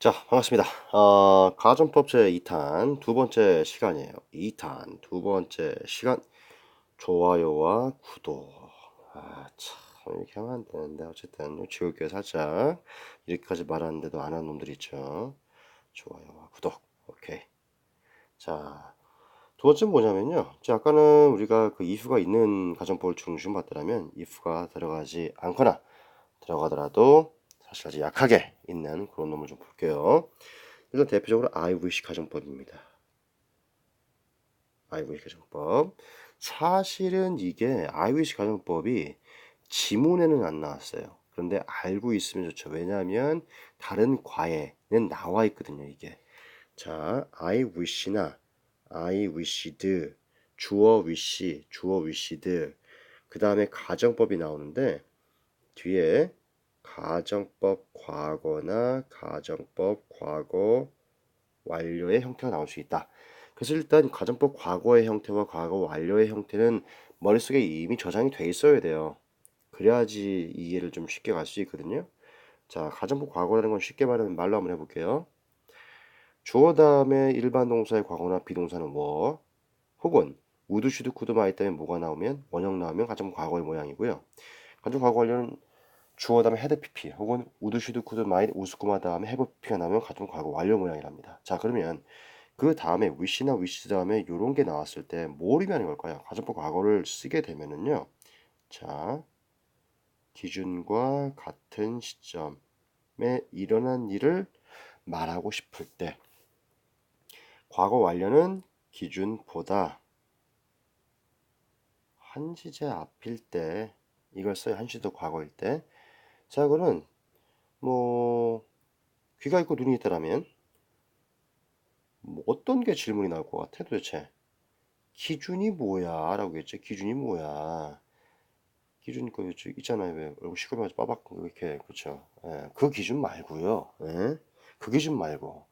자, 반갑습니다. 어, 가전법 제 2탄 두 번째 시간이에요. 2탄 두 번째 시간. 좋아요와 구독. 아, 참, 이렇게 하면 안 되는데, 어쨌든, 지울게요, 살짝. 이렇게까지 말하는데도 안 하는 놈들 있죠. 좋아요와 구독. 오케이. 자, 두 번째는 뭐냐면요. 자, 아까는 우리가 그 if가 있는 가정법을 중심 봤더라면, if가 들어가지 않거나, 들어가더라도 사실 아주 약하게 있는 그런 놈을 좀 볼게요. 일단 대표적으로 I wish 가정법입니다. I wish 가정법. 사실은 이게 I wish 가정법이 지문에는 안 나왔어요. 그런데 알고 있으면 좋죠. 왜냐하면 다른 과에는 나와 있거든요. 이게. 자, I wish나 I wished, 주어 wish, 주어 wished, 그 다음에 가정법이 나오는데 뒤에 가정법 과거나 가정법 과거 완료의 형태가 나올 수 있다. 그래서 일단 가정법 과거의 형태와 과거 완료의 형태는 머릿속에 이미 저장이 돼 있어야 돼요. 그래야지 이해를 좀 쉽게 갈 수 있거든요. 자, 가정법 과거라는 건 쉽게 말하는 말로 한번 해볼게요. 주어 다음에 일반 동사의 과거나 비동사는 뭐 혹은 우드 슈드 쿠드 마이 때문에 뭐가 나오면 원형 나오면 가정법 과거의 모양이고요. 가정법 과거 완료는 주어 다음에 헤드 PP 혹은 우드 슈드 쿠드 마이 우스쿠마 다음에 해브 PP가 나오면 가정 과거 완료 모양이랍니다. 자 그러면 그 다음에 위시나 위시 다음에 이런 게 나왔을 때 뭘 의미하는 걸까요? 가정법 과거를 쓰게 되면은요. 자 기준과 같은 시점에 일어난 일을 말하고 싶을 때 과거 완료는 기준보다 한 시제 앞일 때 이걸 써요. 한 시도 과거일 때 자, 그거는 뭐 귀가 있고 눈이 있다라면 뭐 어떤 게 질문이 나올 것 같아 도대체? 기준이 뭐야? 라고 했죠. 기준이 뭐야? 기준 그 있잖아요. 왜 얼굴 시커매가지고 빠박 이렇게 그렇죠. 예, 그 기준 말고요. 예? 그 기준 말고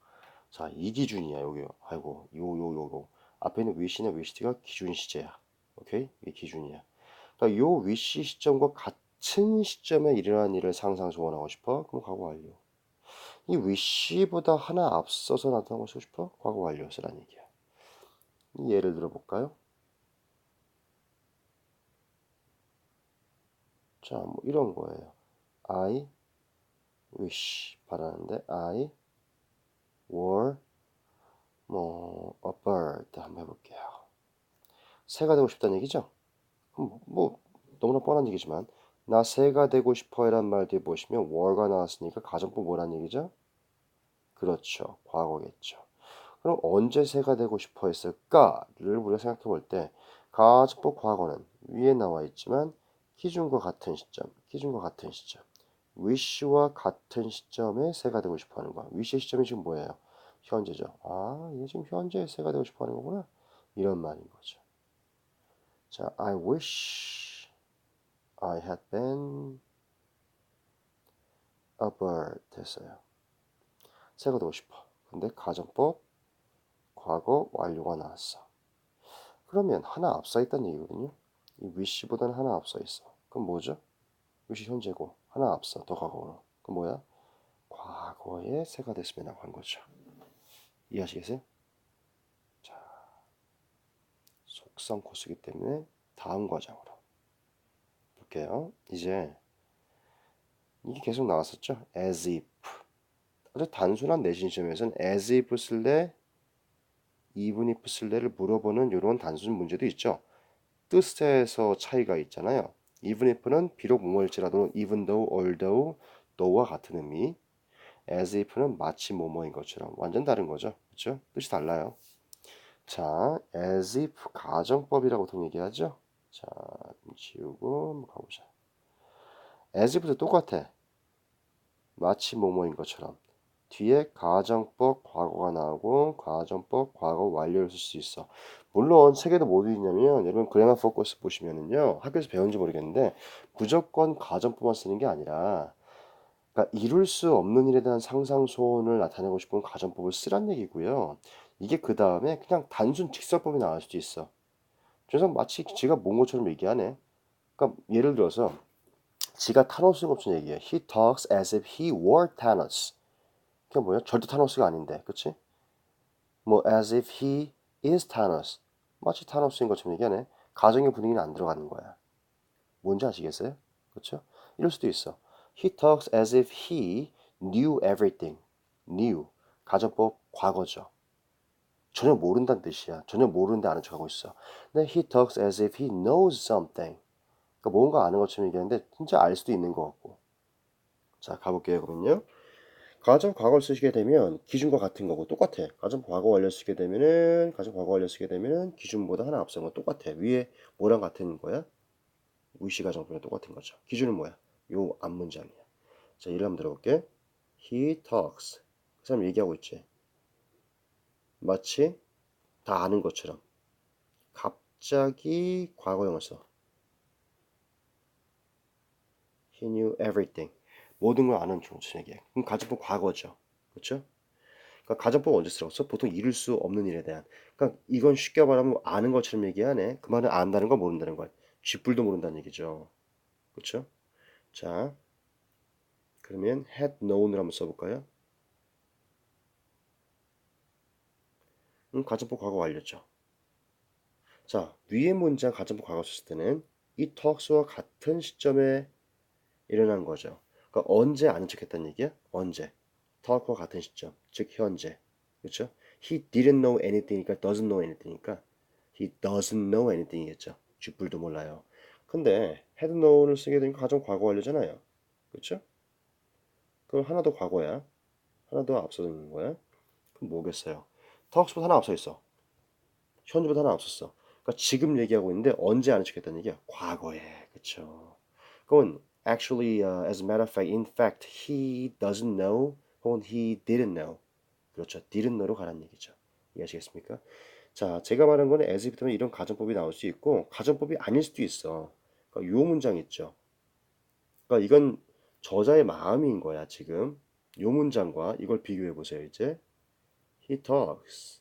자 이 기준이야 여기 아이고 요 요 요요 앞에 있는 위시나 위시티가 기준 시제야. 오케이 이게 기준이야. 그러니까 요 위시 시점과 같은 같은 시점에 일어난 일을 상상 소원하고 싶어? 그럼 과거 완료. 이 wish보다 하나 앞서서 나타나고 싶어? 과거 완료 쓰란 얘기야. 예를 들어 볼까요? 자, 뭐 이런 거예요. I wish 바라는데 I were 뭐 a bird 한번 해볼게요. 새가 되고 싶다는 얘기죠? 뭐 너무나 뻔한 얘기지만 나 새가 되고 싶어요란 말 뒤에 보시면 were가 나왔으니까 가정법 뭐란 얘기죠? 그렇죠. 과거겠죠. 그럼 언제 새가 되고 싶어 했을까를 우리가 생각해 볼 때 가정법 과거는 위에 나와 있지만 기준과 같은 시점, 기준과 같은 시점, wish와 같은 시점에 새가 되고 싶어 하는 거야. wish의 시점이 지금 뭐예요? 현재죠. 아, 이게 지금 현재에 새가 되고 싶어 하는 거구나. 이런 말인 거죠. 자, I wish I had been a bird 됐어요. 되고 싶어. 근데 가정법 과거 완료가 나왔어. 그러면 하나 앞서 있다는 얘기거든요. 이 wish보다는 하나 앞서 있어. 그럼 뭐죠? wish 현재고 하나 앞서 더 과거로. 그럼 뭐야? 과거에 새가 됐으면 한 거죠. 이해하시겠어요? 자, 속성 코스기 때문에 다음 과정으로. 볼게요. 이제 이게 계속 나왔었죠. as if. 아주 단순한 내신 시험에서는 as if 쓸래, even if 쓸래를 물어보는 이런 단순 문제도 있죠. 뜻에서 차이가 있잖아요. even if는 비록 뭐뭐일지라도 even though, although, though와 같은 의미. as if는 마치 뭐뭐인 것처럼 완전 다른 거죠. 그렇죠? 뜻이 달라요. 자, as if 가정법이라고 보통 얘기하죠. 자, 지우고 가보자. as부터 똑같아. 마치 뭐뭐인 것처럼. 뒤에 가정법 과거가 나오고 가정법 과거 완료를 쓸 수 있어. 물론 세 개도 모두 있냐면 여러분 그래마 포커스 보시면은요 학교에서 배운지 모르겠는데 무조건 가정법만 쓰는 게 아니라 그러니까 이룰 수 없는 일에 대한 상상 소원을 나타내고 싶은 가정법을 쓰란 얘기고요. 이게 그 다음에 그냥 단순 직설법이 나올 수도 있어. 그래서 마치 지가 본 것처럼 얘기하네. 그러니까 예를 들어서 지가 타노스가 없는 얘기야. He talks as if he were Thanos. 그게 뭐야? 절대 타노스가 아닌데, 그치? 뭐 as if he is Thanos. 마치 타노스인 것처럼 얘기하네. 가정의 분위기는 안 들어가는 거야. 뭔지 아시겠어요? 그렇죠? 이럴 수도 있어. He talks as if he knew everything. knew. 가정법 과거죠. 전혀 모른다는 뜻이야. 전혀 모르는데 아는 척하고 있어. 근데 he talks as if he knows something. 그러니까 뭔가 아는 것처럼 얘기하는데 진짜 알 수도 있는 것 같고. 자, 가볼게요, 그러면요. 가정 과거를 쓰시게 되면 기준과 같은 거고 똑같아. 가정 과거 완료 쓰게 되면은 가정 과거 완료 쓰게 되면은 기준보다 하나 앞선 거 똑같아. 위에 뭐랑 같은 거야? 위시 가정법이랑 똑같은 거죠. 기준은 뭐야? 요 앞 문장이야. 자, 예를 한번 들어볼게. He talks. 그 사람 얘기하고 있지. 마치 다 아는 것처럼. 갑자기 과거형을 써. He knew everything. 모든 걸 아는 얘기야. 그럼 가정법 과거죠. 그렇죠? 그러니까 가정법 언제 쓰라고 써? 보통 이룰 수 없는 일에 대한. 그러니까 이건 쉽게 말하면 아는 것처럼 얘기하네. 그 말은 안다는 거 모른다는 거야. 쥐뿔도 모른다는 얘기죠. 그렇죠? 자, 그러면 had known을 한번 써볼까요? 음, 가정법 과거 완료죠. 자, 위의 문장 가정법 과거 썼을 때는 이 talks와 같은 시점에 일어난 거죠. 그러니까 언제 아는 척했다는 얘기야? 언제? talk와 같은 시점, 즉 현재. 그렇죠? He didn't know anything이니까 doesn't know anything이니까 he doesn't know anything이겠죠. 쥐뿔도 몰라요. 근데 had known을 쓰게 되니까 가정 과거 완료잖아요. 그렇죠? 그럼 하나 더 과거야. 하나 더 앞서는 거야. 그럼 뭐겠어요? Talks보다 하나 앞서 있어. 현재보다 하나 앞섰어. 그러니까 지금 얘기하고 있는데 언제 아는 척했다는 얘기야? 과거에. 그렇죠? 그건 actually uh, as a matter of fact, in fact, he doesn't know 혹은 he didn't know. 그렇죠. didn't know로 가라는 얘기죠. 이해하시겠습니까? 자, 제가 말한 거는 as if부터는 이런 가정법이 나올 수 있고 가정법이 아닐 수도 있어. 그러니까 요 문장 있죠. 그러니까 이건 저자의 마음인 거야, 지금. 요 문장과 이걸 비교해 보세요, 이제. He talks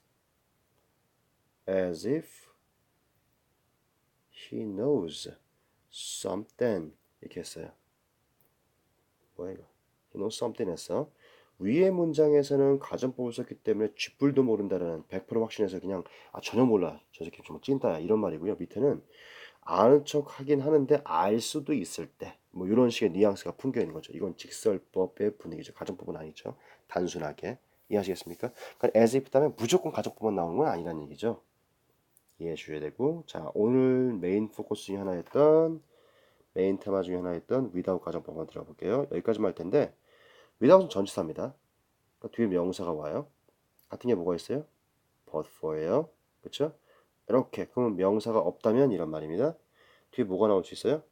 as if he knows something. 이렇게 했어요. 뭐야 이거? He knows something 했어. 위의 문장에서는 가정법을 썼기 때문에 쥐뿔도 모른다라는 100% 확신해서 그냥 아 전혀 몰라 저 새끼 좀 찐따야 이런 말이고요. 밑에는 아는 척 하긴 하는데 알 수도 있을 때 뭐 이런 식의 뉘앙스가 풍겨 있는 거죠. 이건 직설법의 분위기죠. 가정법은 아니죠. 단순하게 이해하시겠습니까? 그러니까 as if 다음에 무조건 가정법만 나오는 건 아니라는 얘기죠. 이해해 주셔야 되고 자 오늘 메인 포커스 중에 하나였던 메인 테마 중에 하나였던 without 가정법 한번 들어볼게요. 여기까지만 할 텐데 without은 전치사입니다. 그러니까 뒤에 명사가 와요. 같은 게 뭐가 있어요? but for예요. 그렇죠? 이렇게 그러면 명사가 없다면 이런 말입니다. 뒤에 뭐가 나올 수 있어요?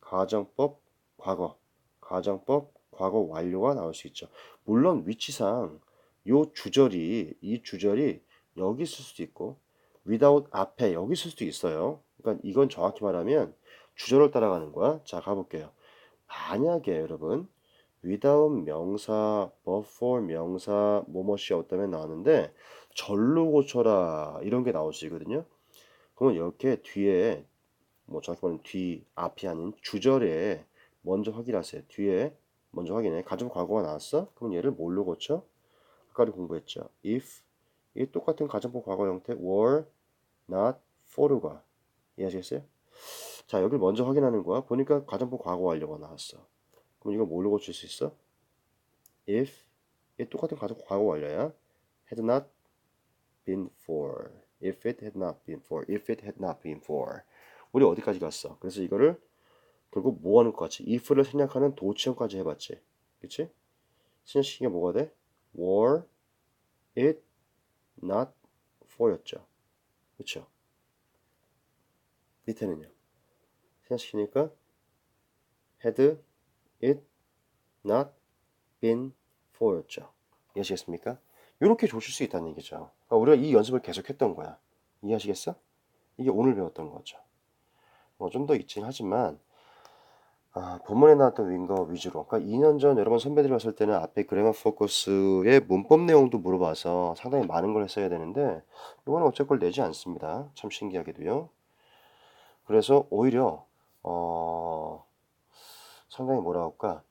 가정법 과거, 가정법 과거 완료가 나올 수 있죠. 물론 위치상 요 주절이 이 주절이 여기 있을 수도 있고 without 앞에 여기 있을 수도 있어요. 그러니까 이건 정확히 말하면 주절을 따라가는 거야. 자, 가볼게요. 만약에 여러분 without 명사, but for 명사, 뭐뭐시 없다면 나왔는데 절로 고쳐라 이런 게 나올 수 있거든요. 그러면 이렇게 뒤에 뭐 정확히 말하면 뒤 앞이 아닌 주절에 먼저 확인하세요. 뒤에 먼저 확인해. 가정 과거가 나왔어? 그럼 얘를 뭘로 고쳐? 아까도 공부했죠. if 이 똑같은 가정법 과거 형태 were not for가 이해하시겠어요? 자 여기를 먼저 확인하는 거야. 보니까 가정법 과거 완료가 나왔어. 그럼 이거 뭘로 고칠 수 있어? if 이 똑같은 가정 과거 완료야. had not been for if it had not been for if it had not been for 우리 어디까지 갔어? 그래서 이거를 결국 뭐 하는 것 같지? if를 생략하는 도치형까지 해봤지. 그치? 게 뭐가 돼? Were it not for였죠. 그쵸? 밑에는요. 생략시키니까 had it not been for였죠. 이해하시겠습니까? 이렇게 조실 수 있다는 얘기죠. 그러니까 우리가 이 연습을 계속 했던 거야. 이해하시겠어? 이게 오늘 배웠던 거죠. 뭐 좀 더 있긴 하지만 아, 본문에 나왔던 윙거 위주로. 그러니까 2년 전 여러분 선배들이 왔을 때는 앞에 그래머 포커스의 문법 내용도 물어봐서 상당히 많은 걸 했어야 되는데 이거는 어쩔 걸 내지 않습니다. 참 신기하게도요. 그래서 오히려 어 상당히 뭐라 할까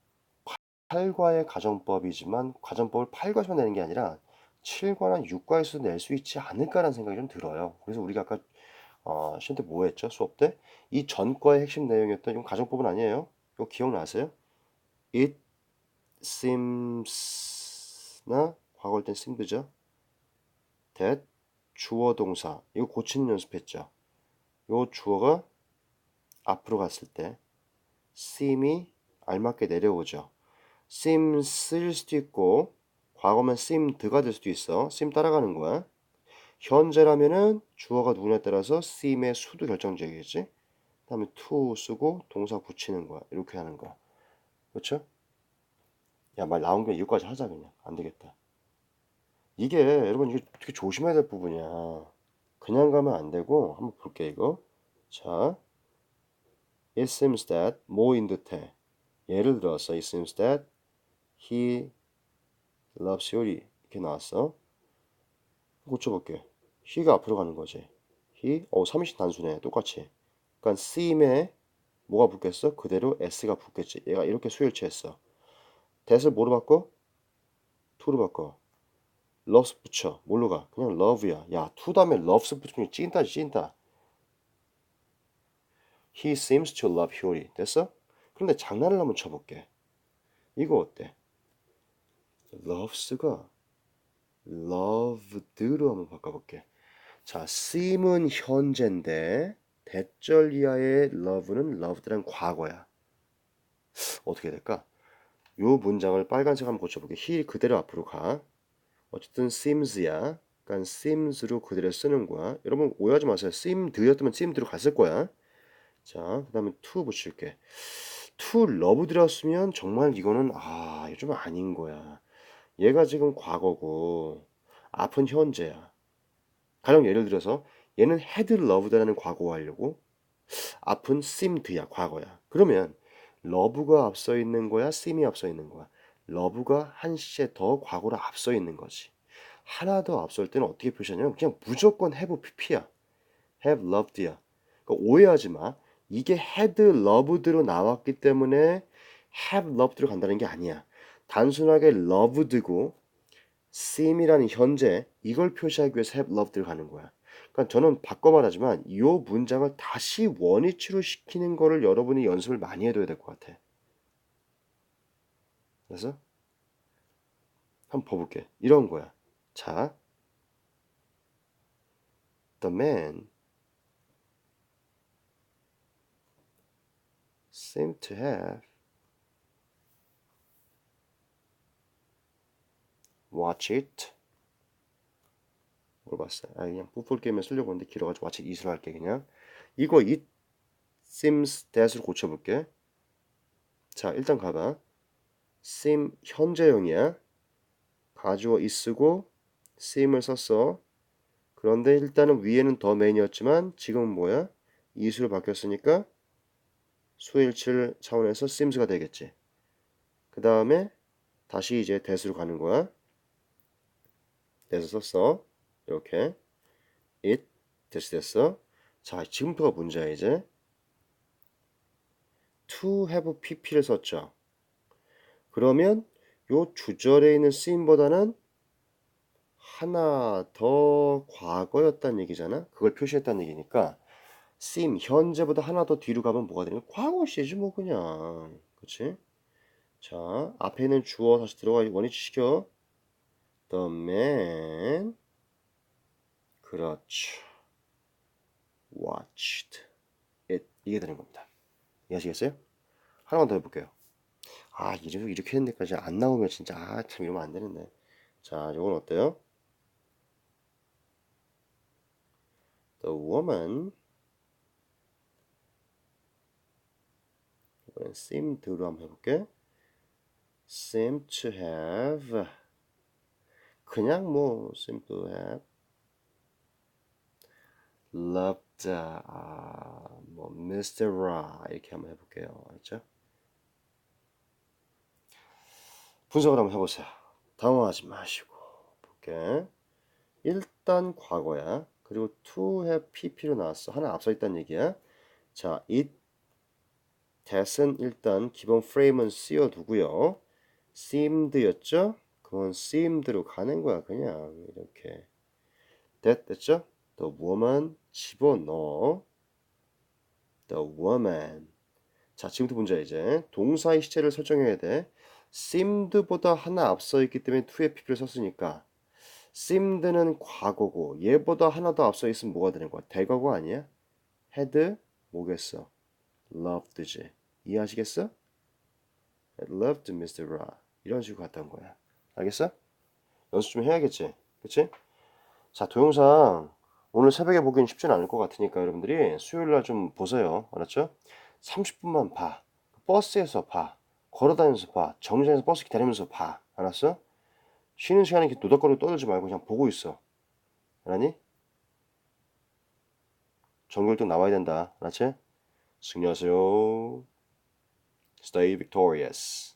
8과의 가정법이지만 가정법을 8과에서 내는 게 아니라 7과나 6과에서 낼수 있지 않을까라는 생각이 좀 들어요. 그래서 우리가 아까 어, 시험 때 뭐 했죠? 수업 때? 이 전과의 핵심 내용이었던 이건 가정법은 아니에요. 이거 기억나세요? It seems나 과거일 땐 seemed죠? that 주어 동사 이거 고치는 연습했죠. 요 주어가 앞으로 갔을 때 seem이 알맞게 내려오죠. seem 쓸 수도 있고 과거면 seemed가 될 수도 있어. seem 따라가는 거야. 현재라면은 주어가 누구냐에 따라서 seem의 수도 결정적이겠지. 그다음에 to 쓰고 동사 붙이는 거야. 이렇게 하는 거야. 그렇죠? 야 말 나온 게 이거까지 하자 그냥 안 되겠다. 이게 여러분 이게 되게 조심해야 될 부분이야. 그냥 가면 안 되고 한번 볼게 이거. 자, it seems that 뭐인 듯해. 예를 들어서 it seems that he loves you 이렇게 나왔어. 고쳐볼게. he가 앞으로 가는 거지. he, 어, 3인칭 단수네. 똑같이. 그러니까 seem에 뭐가 붙겠어? 그대로 s가 붙겠지. 얘가 이렇게 수일치했어. that을 뭐로 바꿔? to로 바꿔. loves 붙여. 뭘로 가? 그냥 love야. 야, to 다음에 loves 붙이면 찐다, 찐다. He seems to love Hyori. 됐어? 그런데 장난을 한번 쳐볼게. 이거 어때? loves가 loved로 한번 바꿔볼게. 자, seem은 현재인데 대절 이하의 love는 loved란 과거야. 어떻게 될까? 요 문장을 빨간색 한번 고쳐볼게. he 그대로 앞으로 가. 어쨌든 seems야. 그러니까 seems로 그대로 쓰는 거야. 여러분 오해하지 마세요. seemed였다면 seemed로 갔을 거야. 자, 그 다음에 to 붙일게. to loved였으면 정말 이거는 아, 좀 아닌 거야. 얘가 지금 과거고 앞은 현재야. 가령 예를 들어서 얘는 had loved라는 과거 하려고 앞은 seemed야 과거야. 그러면 love가 앞서 있는 거야, seem이 앞서 있는 거야. love가 한 시에 더 과거로 앞서 있는 거지. 하나 더 앞설 때는 어떻게 표시하냐면 그냥 무조건 have pp야. have loved야. 그러니까 오해하지 마. 이게 had loved로 나왔기 때문에 have loved로 간다는 게 아니야. 단순하게 loved고 seem이라는 현재 이걸 표시하기 위해서 have loved를 가는 거야. 그러니까 저는 바꿔 말하지만 이 문장을 다시 원위치로 시키는 거를 여러분이 연습을 많이 해둬야 될 것 같아. 그래서 한번 봐볼게. 이런 거야. 자, the man seemed to have watch it 물어봤어요. 아 그냥 풋볼 게임에 쓰려고 하는데 길어가지고 watch it it으로 할게 그냥 이거 it seems that으로 고쳐볼게. 자 일단 가봐. seem 현재형이야. 가주어 is 쓰고 seem을 썼어. 그런데 일단은 위에는 더 메인이었지만 지금은 뭐야? 이수로 바뀌었으니까 수일칠 차원에서 seems가 되겠지. 그 다음에 다시 이제 that으로 가는 거야. That을 썼어. 이렇게 it 됐어 됐어. 자 지금부터가 문제야 이제. to have pp를 썼죠. 그러면 요 주절에 있는 쓰임보다는 하나 더 과거였다는 얘기잖아. 그걸 표시했다는 얘기니까 sim 현재보다 하나 더 뒤로 가면 뭐가 되는 과거 시지 뭐 그냥 그치? 자 앞에 있는 주어 다시 들어가 원위치 시켜 the man 그렇죠. watched. it. 이게 되는 겁니다. 이해하시겠어요? 하나만 더 해볼게요. 아 이렇게 이렇게 했는데까지 안 나오면 진짜 아 참 이러면 안 되는데. 자 이건 어때요? The woman 이번엔 seemed로 한번 해볼게. seem to have 그냥 뭐 have loved 아, 뭐 Mr. Ra 이렇게 한번 해볼게요. 알죠? 분석을 한번 해보세요. 당황하지 마시고 볼게. 일단 과거야. 그리고 to have pp로 나왔어. 하나 앞서 있다는 얘기야. 자, it that은 일단 기본 프레임은 씌워두고요. seemed였죠? 그건 seemed로 가는 거야 그냥 이렇게 that 됐죠? the woman 집어넣어 the woman 자 지금부터 문제야 이제 동사의 시제를 설정해야 돼 seemed보다 하나 앞서 있기 때문에 to의 pp를 썼으니까 seemed는 과거고 얘보다 하나 더 앞서 있으면 뭐가 되는 거야? 대과거 아니야? had 뭐겠어? loved지 이해하시겠어? had loved Mr. Ra 이런 식으로 갔던 거야 알겠어? 연습 좀 해야겠지 그치? 자 동영상 오늘 새벽에 보기엔 쉽진 않을 것 같으니까 여러분들이 수요일 날 좀 보세요 알았죠? 30분만 봐 버스에서 봐 걸어 다니면서 봐 정류장에서 버스 기다리면서 봐 알았어? 쉬는 시간에 이렇게 노닥거리고 떠들지 말고 그냥 보고 있어 알았니? 1등 나와야 된다 알았지? 승리하세요 Stay victorious